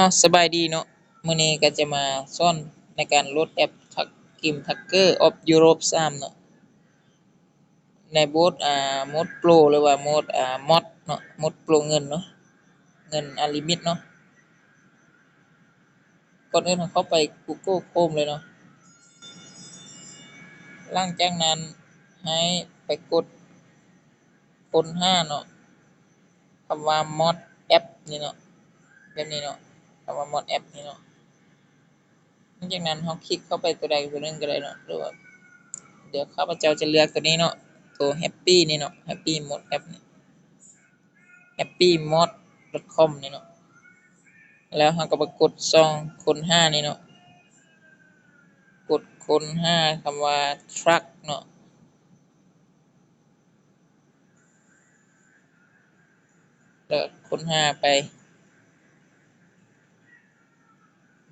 อ้าว สบายดีเนาะ มื้อนี้ก็จะมาสอนในการโหลดแอป Takim Tracker of Europe 3 เนาะ ในโหมด อ่า โหมด Pro หรือว่าโหมด อ่า Mod เนาะ โหมด Pro เงินเนาะ เงินอันลิมิตเนาะ ก่อนอื่นเราเข้าไป Google Chrome เลยเนาะ หลังจากนั้นให้ไปกดค้นหาเนาะคำว่า Mod App นี่เนาะ แบบนี้เนาะ คำว่า Mod App นี่เนาะหลังจากนั้นเราคลิกเข้าไปตัวใดตัวหนึ่งก็ได้เนาะหรือว่าเดี๋ยวข้าพเจ้าจะเลือกตัวนี้เนาะตัว Happy นี่เนาะ Happy Mod App นี่ happymod.com นี่เนาะแล้วเราก็ไปกดช่องคนห้านี่เนาะกดคนห้าคำว่า truck เนาะแล้วคนห้าไป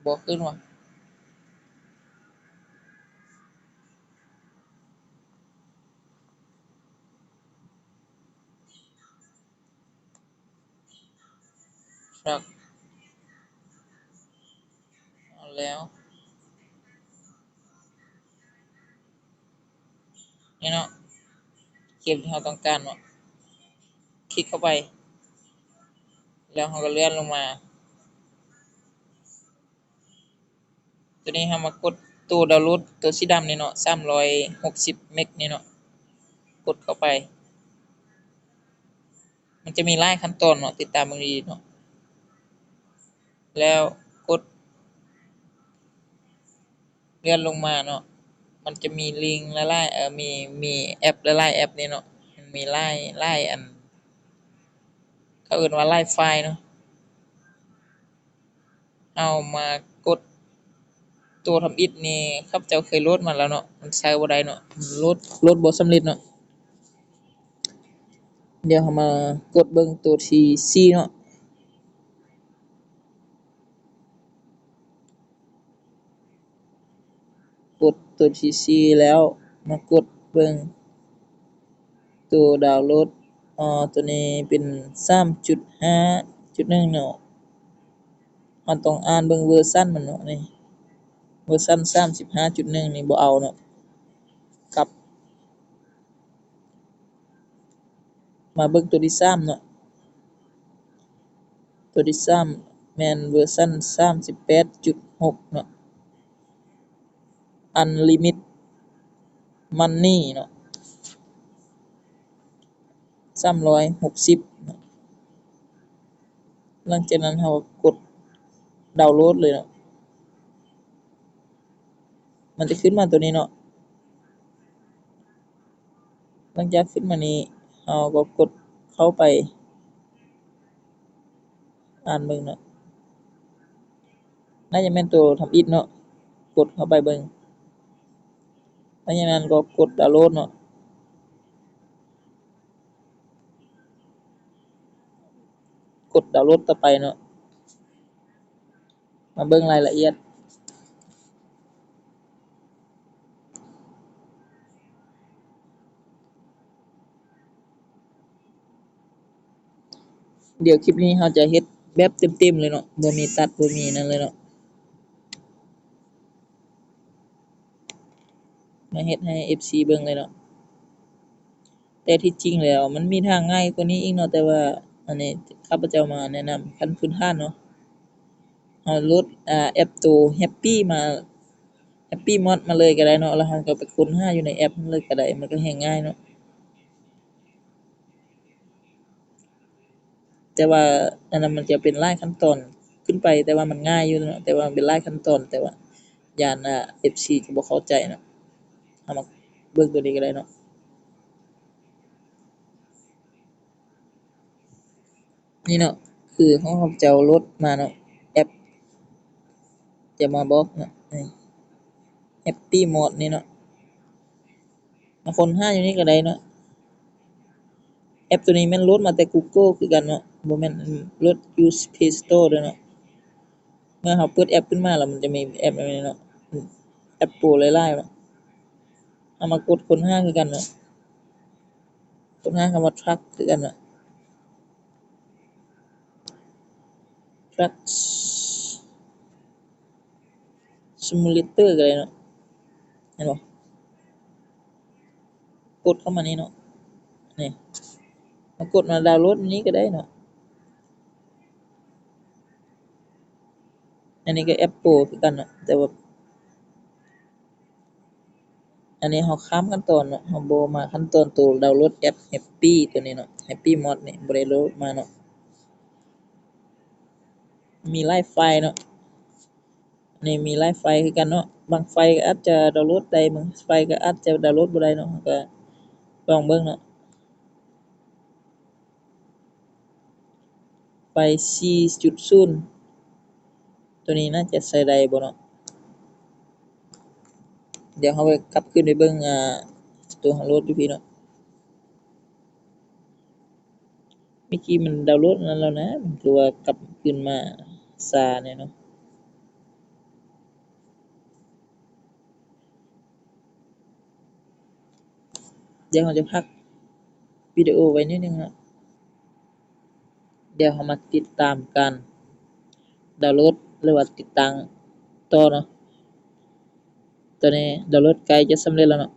บ่ขึ้นว่ะ truck เอาแล้วนี่เนาะเกมที่เราต้องการเนาะคลิกเข้าไป แล้วเราก็เลื่อนลงมา ตัวนี้เรามากดตัวดาวน์โหลดตัวสีดำนี่เนาะ360เมกนี่เนาะกดเข้าไป มันจะมีหลายขั้นตอนเนาะติดตามเบิ่งดีเนาะแล้วกด เลื่อนลงมาเนาะมันจะมีลิงก์หลายๆเอ่อมีมีแอปหลายๆแอปนี่เนาะมันมีหลายหลายอันเขาเอิ้นว่าหลายไฟล์เนาะเอามากด ตัวทำอิฐนี่ข้าพเจ้าเคยโหลดมาแล้วเนาะมันใช้บ่ได้เนาะโหลดโหลดบ่สำเร็จเนาะเดี๋ยวเรามากดเบิ่งตัวที่4เนาะกดตัวที่4แล้วมากดเบิ่งตัวดาวน์โหลดอ่าตัวนี้เป็น3.5.1เนาะเราต้องอ่านเบิ่งเวอร์ชันมันเนาะนี่ เวอร์ชันสามสิบห้าจุดหนึ่งนี่บเอาเนาะกับ มาเบิ่งตัวที่สามเนาะตัวที่สามแมนเวอร์ชันสามสิบแปดจุดหกเนาะอันลิมิตมันนี่เนาะสามร้อยหกสิบหลังจากนั้นเรากดดาวน์โหลดเลยเนาะ มันจะขึ้นมาตัวนี้เนาะหลังจากขึ้นมานี้เราก็กดเข้าไป อ่านเบิ่งเนาะน่าจะแม่นตัวทำอิฐเนาะกดเข้าไปเบิ่งหลังจากนั้นก็กดดาวน์โหลดเนาะกดดาวน์โหลดต่อไปเนาะ มาเบิ่งรายละเอียด เดี๋ยวคลิปนี้เราจะเฮ็ดแบบเต็มๆเลยเนาะบ่มีตัดบ่มีนั่นเลยเนาะมาเฮ็ดให้ FC เบิ่งเลยเนาะแต่ที่จริงแล้วมันมีทางง่ายกว่านี้อีกเนาะแต่ว่าอันนี้ข้าพเจ้ามาแนะนำขั้นพื้นฐานเนาะเราลดอ่าแอปตัว Happy มา Happy Mod มาเลยก็ได้เนาะแล้วเราก็ไปค้นหาอยู่ในแอปนั้นเลยก็ได้มันก็แฮ่งง่ายเนาะ แต่ว่าอันนั้นมันจะเป็นหลายขั้นตอนขึ้นไป แต่ว่ามันง่ายอยู่นะแต่ว่ามันเป็นหลายขั้นตอน แต่ว่ายานอ่า FC จะบ่เข้าใจนะเรามาเบิ่งตัวนี้ก็ได้เนาะนี่เนาะคือของข้าพเจ้าโหลดมาเนาะแอปจะมาบล็อกเนาะนี่ Happy Mod นี่เนาะมาคนห้าอยู่นี่ก็ได้เนาะแอปตัวนี้ม่นโหลดมาแต่ Google คือกันเนาะ บ่แม่นโหลดอยู่ Play Store เด้อเนาะ เมื่อเราเปิดแอปขึ้นมาแล้วมันจะมีแอปแบบนี้เนาะอืมแอป Pro หลายๆเนาะ เอามากดค้นหาคือกันเนาะ ค้นหาคำว่า truck คือกันเนาะ trucks simulator ก็ได้เนาะ เห็นบ่กดเข้ามานี่เนาะ นี่มากดมาดาวน์โหลดอันนี้ก็ได้เนาะ อันนี้ก็แอปโปรคือกันนะแต่ว่า อันนี้เราข้ามขั้นตอนเนาะเราโบมาขั้นตอนตัวดาวน์โหลดแอป Happy ตัวนี้เนาะ Happy Mod นี่บ่ได้โหลดมาเนาะมีหลายไฟเนาะอันนี้มีหลายไฟคือกันเนาะบางไฟก็อาจจะดาวน์โหลดได้บางไฟก็อาจจะดาวน์โหลดบ่ได้เนาะก็ลองเบิ่งเนาะไฟ4.0 ตัวนี้น่าจะใช้ได้บ่เนาะเดี๋ยวเราไปกลับขึ้นไปเบิ่งอ่าตัวของโหลดอยู่พี่เนาะเมื่อกี้มันดาวน์โหลดนั้นแล้วนะมันคือว่ากลับขึ้นมาช้าแน่เนาะเดี๋ยวเราจะพักวิดีโอไว้นิดนึงนะเดี๋ยวเรามาติดตามการดาวน์โหลด หรือว่าติดตั้งต่อเนาะตัวนี้ดาวน์โหลดใกล้จะสำเร็จแล้วเนาะ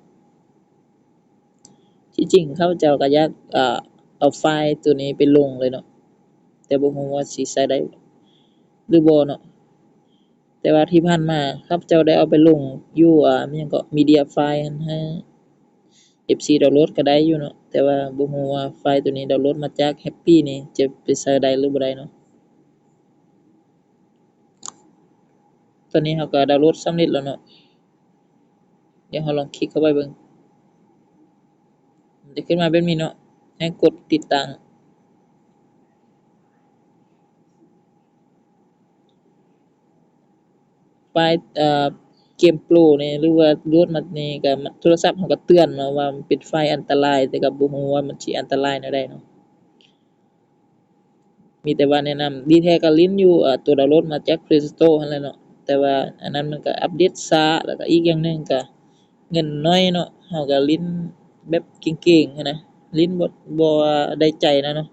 ที่จริงเข้าเจ้าก็อยากอ่าเอาไฟล์ตัวนี้ไปลงเลยเนาะแต่บ่รู้ว่าสิใช้ได้หรือบ่เนาะแต่ว่าที่ผ่านมาข้าพเจ้าได้เอาไปลงอยู่อ่าอิหยังก็ media file หั้นให้ FC ดาวน์โหลดก็ได้อยู่เนาะแต่ว่าบ่รู้ว่าไฟล์ตัวนี้ดาวน์โหลดมาจาก Happy นี่จะไปใช้ได้หรือบ่ได้เนาะ ตอนนี้เราก็ดาวน์โหลดสำเร็จแล้วเนาะเดี๋ยวเราลองคลิกเข้าไปเบิ่งมันจะขึ้นมาแบบนี้เนาะให้กดติดตั้งไฟเอ่อเกมโปรนี่หรือว่าโหลดมานี่ก็โทรศัพท์เราก็เตือนเนาะว่ามันเป็นไฟล์อันตรายแต่ก็บ่รู้ว่ามันสิอันตรายแนวใดเนาะมีแต่ว่าแนะนำดีแท้ก็ลิ้นอยู่อ่าตัวดาวน์โหลดมาจาก Play Store นั่นแหละเนาะ แต่ว่าอันนั้นมันก็อัปเดตช้าแล้วก็อีกอย่างหนึ่งก็เงินน้อยเนาะเราก็ลิ้นแบบเก่งๆนะลิ้นบ่บ่ได้ใจนะเนาะ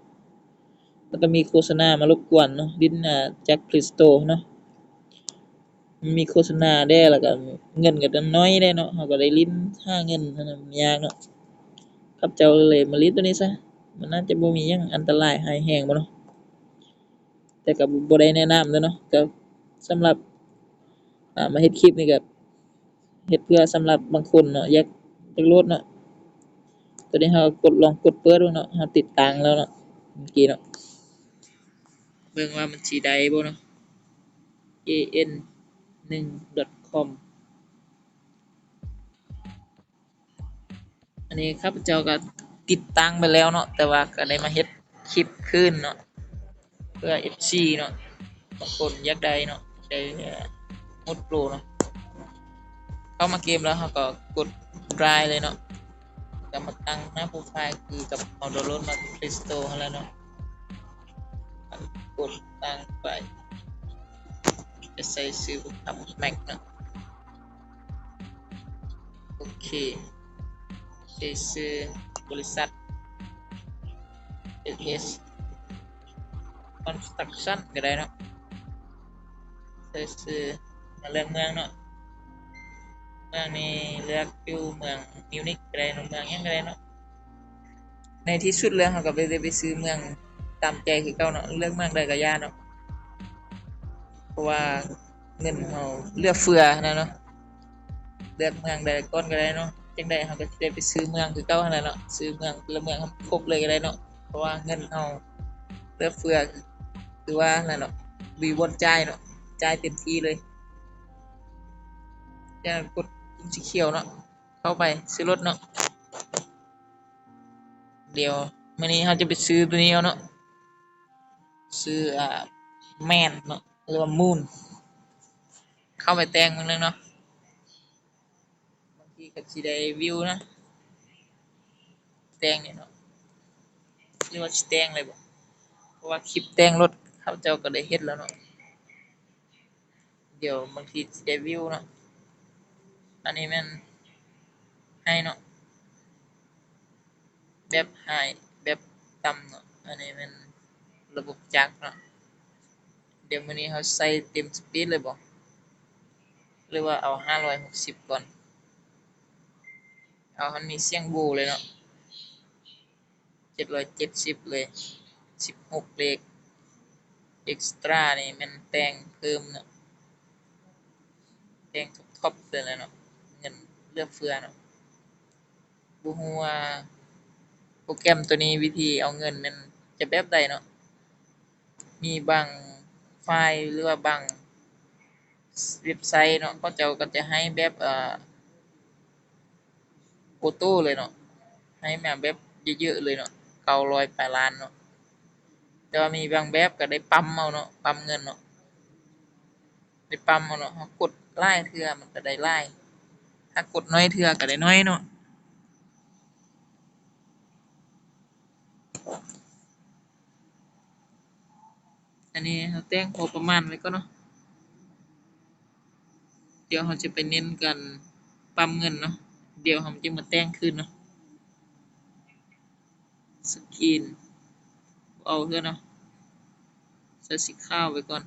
แล้วก็มีโฆษณามารบกวนเนาะลิ้นอ่าจาก Play Store เนาะมีโฆษณาแด้แล้วก็เงินก็น้อยแด้เนาะเราก็ได้ลิ้นหาเงินเท่านั้นมันยากเนาะข้าพเจ้าเลยมาลิ้นตัวนี้ซะมันน่าจะบ่มีหยังอันตรายร้ายแรงบ่เนาะแต่ก็บ่ได้แนะนำเด้อเนาะก็สำหรับ อ่ามาเฮ็ดคลิปนี่ก็เฮ็ดเพื่อสำหรับบางคนเนาะอยากอยากโหลดเนาะตัวนี้เรากดลองกดเปิดดูเนาะเราติดตังแล้วเนาะเมื่อกี้เนาะเบิ่งว่ามันสิได้บ่เนาะ an 1 .com อันนี้ข้าพเจ้าก็ติดตั้งไปแล้วเนาะแต่ว่าก็ได้มาเฮ็ดคลิปคืนเนาะเพื่อ FC เนาะบางคนอยากได้เนาะได้ มุดโปรเนาะเข้ามาเกมแล้วเราก็กด Drive เลยเนาะก็มาตั้งหน้าโปรไฟล์คือกับเอาดาวน์โหลดมาที่ Play Store นั่นแหละเนาะกดตั้งไปจะใส่ชื่อทำ Mac เนาะโอเคใส่ชื่อบริษัท SS Construction ก็ได้เนาะใส่ชื่อ มาเลือกเมืองเนาะเมืองนี้เลือกอยู่เมืองมิวนิกก็ได้เนาะเมืองยังก็ได้เนาะในที่สุดแล้วเราก็ไปได้ไปซื้อเมืองตามใจคือเก่าเนาะเลือกเมืองใดก็ย่าเนาะเพราะว่าเงินเราเลือกเฟือนะเนาะเลือกเมืองใดก่อนก็ได้เนาะจังได๋เราก็ได้ไปซื้อเมืองคือเก่าหั่นแหละเนาะซื้อเมืองละเมืองครบเลยก็ได้เนาะเพราะว่าเงินเราเลือกเฟือคือว่านั่นเนาะมีวนจ่ายเนาะจ่ายเต็มที่เลย จะกดปุ่มสีเขียวเนาะเข้าไปซื้อรถเนาะเดี๋ยวมื้อนี้เราจะไปซื้อตัวนี้เอาเนาะซื้ออ่าแมนเนาะหรือว่ามูนเข้าไปแต่งมันนึงเนาะบางทีก็สิได้วิวนะแต่งนี่ยเนาะหรือว่าแต่งเลยบ่เพราะว่าคลิปแต่งรถเขาเจ้าก็ได้เฮ็ดแล้วเนาะเดี๋ยวบางทีสิได้วิวเนาะ อันนี้ม่นให้เนาะแบบ high แบบต่ำเนาะอันนี้ม่นระบบจักรเนาะเดี๋ยวมื้อนี้เราใส่เต็มสปีดเลยบ่หรือว่าเอาห้าร้อยหกสิบก่อน เอามันมีเสียงบูเลยเนาะเจ็ดร้อยเจ็ดสิบเลยสิบหกเลขเอ็กซ์ตร้านี่มันแต่งเพิ่มเนาะแต่งท็อปๆเลยเนาะ ลือเฟือเนาะบูฮูว่าโปรแกรมตัวนี้วิธีเอาเงินมันจะแบบใดเนาะ มีบางไฟล์หรือว่าบางเว็บไซต์เนาะเขาเจ้าก็จะให้แบบเอ่อโอโต้เลยเนาะ ให้มาแบบเยอะๆเลยเนาะ เก้าร้อยแปดล้านเนาะ แต่ว่ามีบางแบบก็ได้ปั๊มเอาเนาะ ปั๊มเงินเนาะ ได้ปั๊มเอาเนาะกดไล่เทื่อมันก็ได้ไล่ ถ้ากดน้อยเทื่อก็ได้น้อยเนาะอันนี้เราแต่งพอประมาณไว้ก็เนาะเดี๋ยวเราจะไปเน้นกันปั๊มเงินเนาะเดี๋ยวเราจะมาแต่งคืนเนาะสกรีนเอาเถอะเนาะใส่สีขาวไว้ก่อน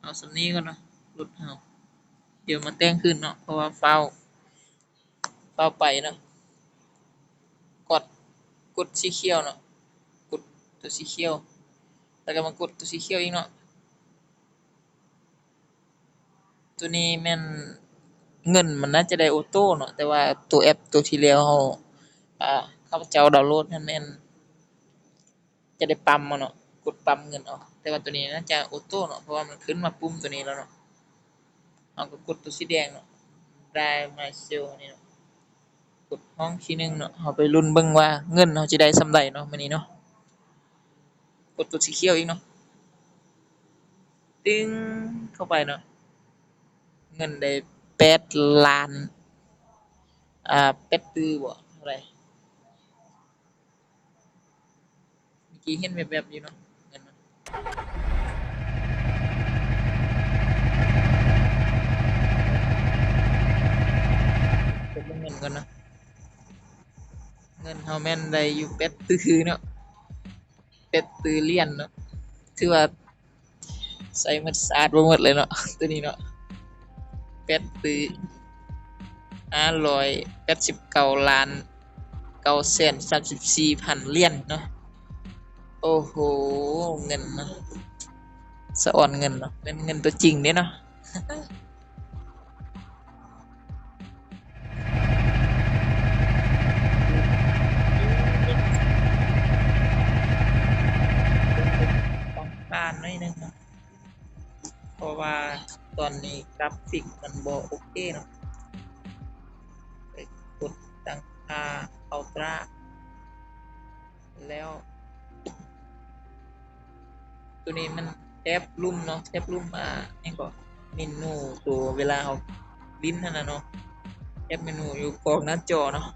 เอาสำนี้ก่อนเนาะหลุดเอา เดี๋ยวมาแต่งขึ้นเนาะเพราะว่าเฝ้าเฝ้าไปเนาะกดกดสีเขียวเนาะกดตัวสีเขียว แล้วก็มากดตัวสีเขียวอีกเนาะตัวนี้แม่นเงินมันน่าจะได้ออโต้เนาะแต่ว่าตัวแอปตัวที่แล้วเราอ่าข้าพเจ้าดาวน์โหลดนั้นแม่นจะได้ปั๊มเอาเนาะกดปั๊มเงินเอาแต่ว่าตัวนี้น่าจะออโต้เนาะเพราะว่ามันขึ้นมาปุ่มตัวนี้แล้วเนาะ เราก็กดตัวสีแดงเนาะได้มาเซลนี่เนาะกดห้องที่หนึ่งเนาะเราไปลุ้นเบิ่งว่าเงินเราจะได้ส่ำใดเนาะมื้อนี้เนาะกดตัวสีเขียวอีกเนาะตึ้งเข้าไปเนาะเงินได้แปดล้านอ่าแปดตื้อบ่เท่าไหร่เมื่อกี้เห็นแวบๆอยู่เนาะเงินมันกด บเงินก่อนเนาะเงินเฮาแม่นได้อยู่แปดตื้อเนาะแปดตื้อเหรียญเนาะถือว่าใส่หมดสะอาดบ่หมดเลยเนาะตัวนี้เนาะแปดตื้อห้าร้อยแปดสิบเก้าล้านเก้าแสนสามสิบสี่พันเหรียญเนาะโอ้โหเงินเนาะสะอ่อนเงินเนาะเป็นเงินตัวจริงเด้เนาะ ตอนนี้กราฟิกมันบ่โอเคเนาะไปกดตั้งค่าอัลตร้าแล้ว ตัวนี้มันแทบลุ่มเนาะแทบลุ่มอ่านี่ก็เมนูตัวเวลาเอาลิ้นนั่นนะเนาะแทบเมนูอยู่กลางหน้าจอเนาะ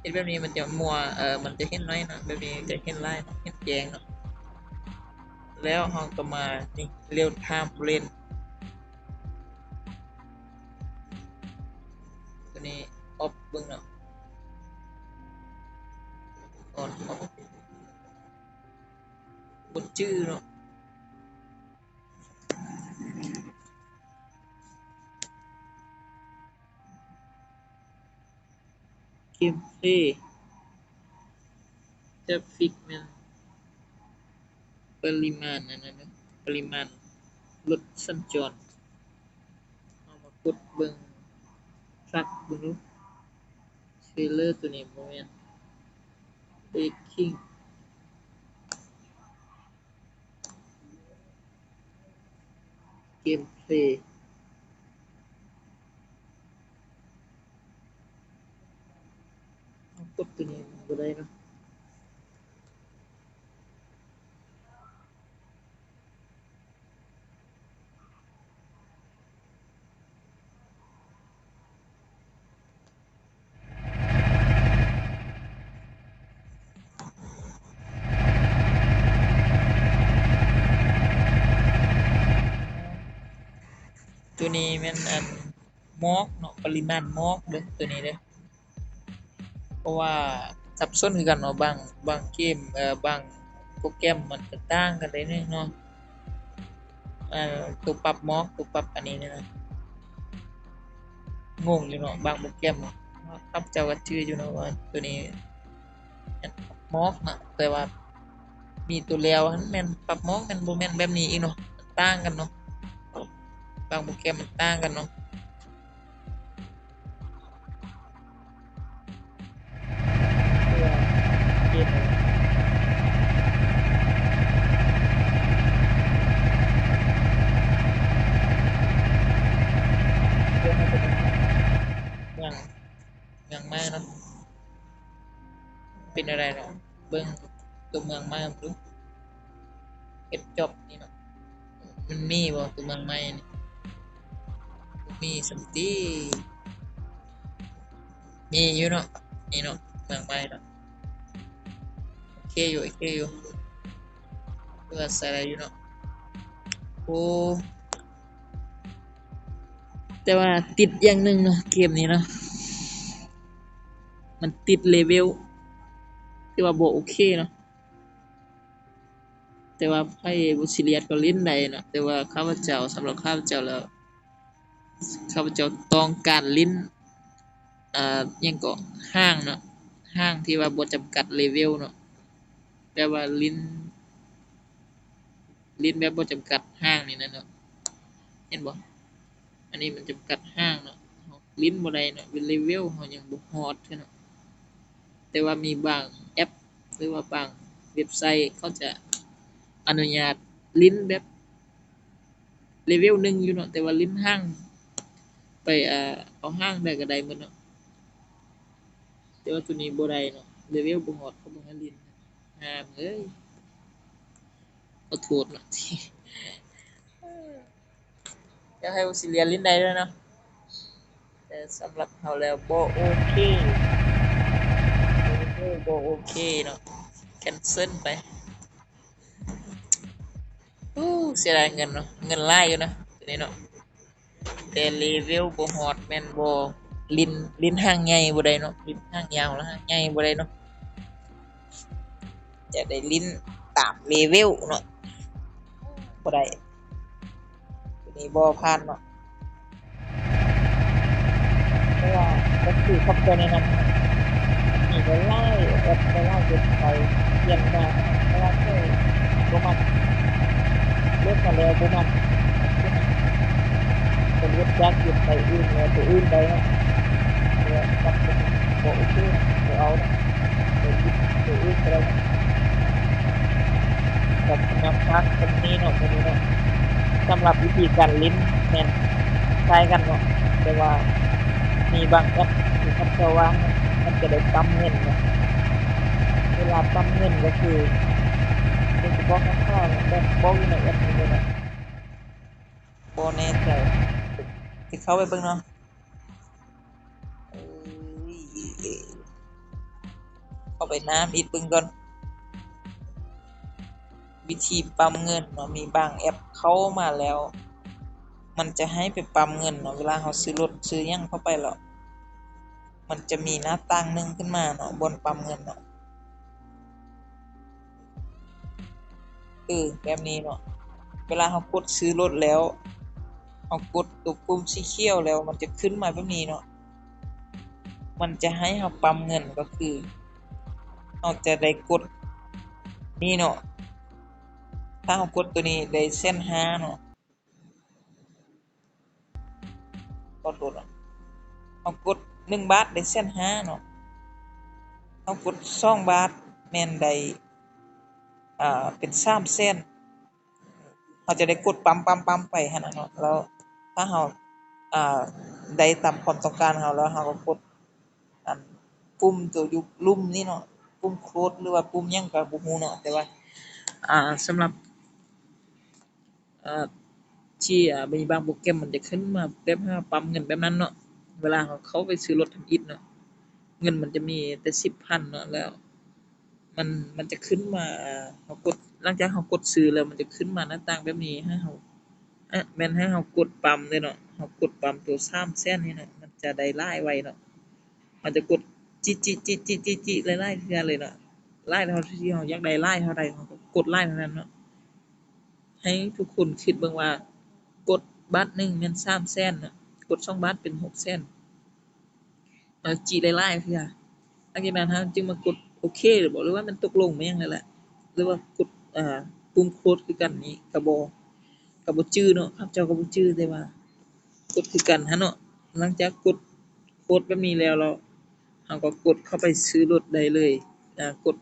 เห็นแบบนี้มันจะมัวเอ่อมันจะเห็นน้อยเนาะแบบนี้จะเห็นลายเนาะเห็นแจงเนาะแล้วเราก็มานี่เรียลไทม์เลน ปริมาณอันนั้นนะปริมาณรถสัญจรเอามากดเบิ่งทรัคเบิ่งดูเทรลเลอร์ตัวนี้บ่แม่น Breaking เกมเพลย์เอากดตัวนี้บ่ได้เนาะ นี้แม่นอันมอกเนาะปริมาณมอกเด้อตัวนี้เด้อเพราะว่าสับสนคือกันเนาะบางบางเกมเอ่อบางโปรแกรมมันก็ต่างกันได้เนาะเอ่อตัวปรับมอกตัวปรับอันนี้เนี่ยนะงงอยู่เนาะบางโปรแกรมเนาะครับเจ้าก็ชื่ออยู่เนาะว่าตัวนี้มอกนะแต่ว่ามีตัวแล้วมันแม่นปรับมอกมันบ่แม่นแบบนี้อีกเนาะต่างกันเนาะ บางโปรแกรมมันต่างกันเนาะเพื่อเกมเนี่ยเพื่อให้เป็นอย่างย่างมากเนาะเป็นอะไรเนาะเบิ่งตัวเมืองมากดูเก็บจบนี่เนาะมันมีบ่ตัวเมืองใหม่นี่ มีสมติมีอยู่เนาะนี่เนาะเมืองใหม่เนาะโอเคอยู่โอเคอยู่เพื่อใส่อะไรอยู่เนาะโอ้แต่ว่าติดอย่างหนึ่งเนาะเกมนี้เนาะมันติดเลเวลที่ว่าบ่โอเคเนาะแต่ว่าไพ่บุซิเลียสก็เล่นได้เนาะแต่ว่าข้าพเจ้าสำหรับข้าพเจ้าแล้ว ข้าพเจ้าต้องการลิ้น เอ่าหยังก็ห้างเนาะ ห้างที่ว่าบ่จำกัดเลเวลเนาะ แต่ว่าลิ้น ลิ้นแบบบ่จำกัดห้างนี่นะเนาะเห็นบ่ อันนี้มันจำกัดห้างเนาะ ลิ้นบ่ได้เนาะเป็นเลเวลเรายังบ่ฮอดเท่าเนาะ แต่ว่ามีบางแอป หรือว่าบางเว็บไซต์เขาจะอนุญาตลิ้นแบบเลเวลหนึ่งอยู่เนาะ แต่ว่าลิ้นห้าง ไปเอ่อเอาห้างได้ก็ได้หมดเนาะแต่ว่าตัวนี้บ่ได้เนาะเลเวลบ่ฮอดเขาบ่ให้ลินห้ามเอ้ยขอโทษเนาะที่อยากให้อุสิเลียนลิ้นได้ด้วยเนาะแต่สำหรับเขาแล้วบ่โอเคบ่โอเคเนาะ cancel ไปอู้เสียดายเงินเนาะเงินหลายอยู่นะตัวนี้เนาะ แต่เลเวลบ่ฮอดแม่นบ่ลิ้นลิ้นห้างใหญ่บ่ได้เนาะลิ้นห้างยาวแล้วห้างใหญ่บ่ได้เนาะจะได้ลิ้นตามเลเวลเนาะบ่ได้ตัวนี้บ่ผ่านเนาะเพราะว่าก็คือครอบครัวแนะนำมีก็ไล่แอปไปไล่เว็บไปเรียนมาเพราะว่าเคยบ่มักเลิกมาแล้วบ่มัน เป็นรถจักรหยุดไปอื่นแล้วตัวอื่นไปนะเดี๋ยวกลับไปบ่โอเคนะบ่เอานะเดี๋ยวยุดตัวอื่นไปแล้วกับสำหรับพักตรงนี้เนาะตรงนี้เนาะสำหรับวิธีการลิ้นแม่นคล้กันเนาะแต่ว่ามีบางแอปที่เขาจะว่ามันจะได้ปั๊มเงินเนาะเวลาปั๊มเงินก็คือโดยเฉพาะข้างข้างแบบบอกอยู่ในแอปนี้เลยนะโบแน่ ใจที่เข้าไปเบิ่งเนาะเข้าไปน้ำอีกเบิ่งก่อน วิธีปั๊มเงินเนาะมีบางแอปเข้ามาแล้ว มันจะให้ไปปั๊มเงินเนาะเวลาเราซื้อรถซื้อยังเข้าไปแล้วมันจะมีหน้าต่างหนึงขึ้นมาเนาะบนปั๊มเงินเนาะเออแบบนี้เนาะเวลาเรากดซื้อรถแล้ว เรากดตัวปุ่มสีเขียวแล้วมันจะขึ้นมาแบบนี้เนาะมันจะให้เราปั๊มเงินก็คือเราจะได้กดนี่เนาะถ้าเรากดตัวนี้ได้เส้นห้าเนาะกดโดดเนากดหนึ่งบาทได้เส้นห้าเนาะเรากดสองบาทแมนได้อ่าเป็นสามเส้นเราจะได้กดปั๊มปั๊มปั๊มไปขนาดเนาะแล้ว ถ้าเราอ่าได้ตามความต้องการเราแล้วเราก็กดอันปุ่มตัวอยู่ลุ่มนี่เนาะปุ่มโค้ดหรือว่าปุ่มยังก็บ่ฮู้เนาะแต่ว่าอ่าสำหรับอ่าที่อ่ามีบางโปรแกรมมันจะขึ้นมาแบบว่าปั๊มเงินแบบนั้นเนาะเวลาเราเขาไปซื้อรถทำอิฐเนาะเงินมันจะมีแต่10,000เนาะแล้ว มันมันจะขึ้นมาเรากดหลังจากเรากดซื้อแล้วมันจะขึ้นมาหน้าต่างแบบนี้ให้เรา อ๊ะแม่นให้เรากดปั๊มเลยเนาะเรากดปั๊มตัวสามแสนนี่เนาะมันจะได้รายไวเนาะมันจะกดจิจิจิจิจิจิหลายๆเทือเลยเนาะรายเท่าที่เราอยากได้รายเท่าใดเราก็กดรายเท่านั้นเนาะให้ทุกคนคิดเบิ่งว่า กดบัตรหนึ่งแม่น3แสนน่ะกดสองบาทเป็น6แสนเอาจีหลายๆเทื่อหลังจากนั้นเราจึงมากดโอเคหรือบ่หรือว่ามันตกลงมาหยังนั่นแหละหรือว่ากดอ่าปุ่มโคดคือกันนี้ก็บ่ก็ บ่จื้อเนาะข้าพเจ้าก็บ่จื้อแต่ว่า กดคือกันหั้นเนาะหลังจากกดโค้ดแบบนี้แล้วเราเราก็กดเข้าไปซื้อรถได้เลยอ่ากด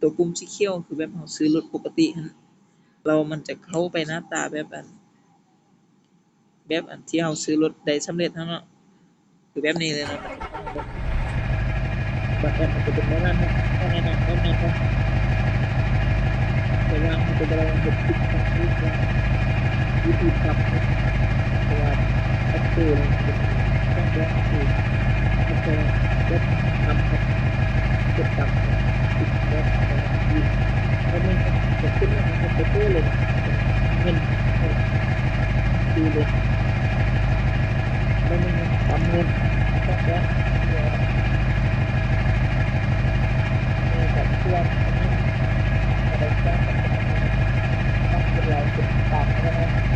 ตัวปุ่มสีเขียวคือแบบเราซื้อรถปกติหั้นแล้วมันจะเข้าไปหน้าตาแบบอัน แบบอันที่เราซื้อรถได้สำเร็จหั้นเนาะคือแบบนี้เลยนะบัตรมันจะเป็นแบบนั้นนะแค่นั้นเนาะแค่นั้นเนาะแต่ว่ามันเป็นอะไรมันเป็นติดกับวิธีวิธีทำนะเพราะ วิธีจับตัวตัดตูนต้องเลือกตูนแล้วก็เลือกทำครับเก็บจับติดแล้วดีแล้วมันจะขึ้นนะครับจะเพิ่มลงเงินดูเลยแล้วมันปั๊มเงินต้องเลือกเนี่ยแบบเพื่อนอะไรก็ต้องเป็นเราติดตามนะครัน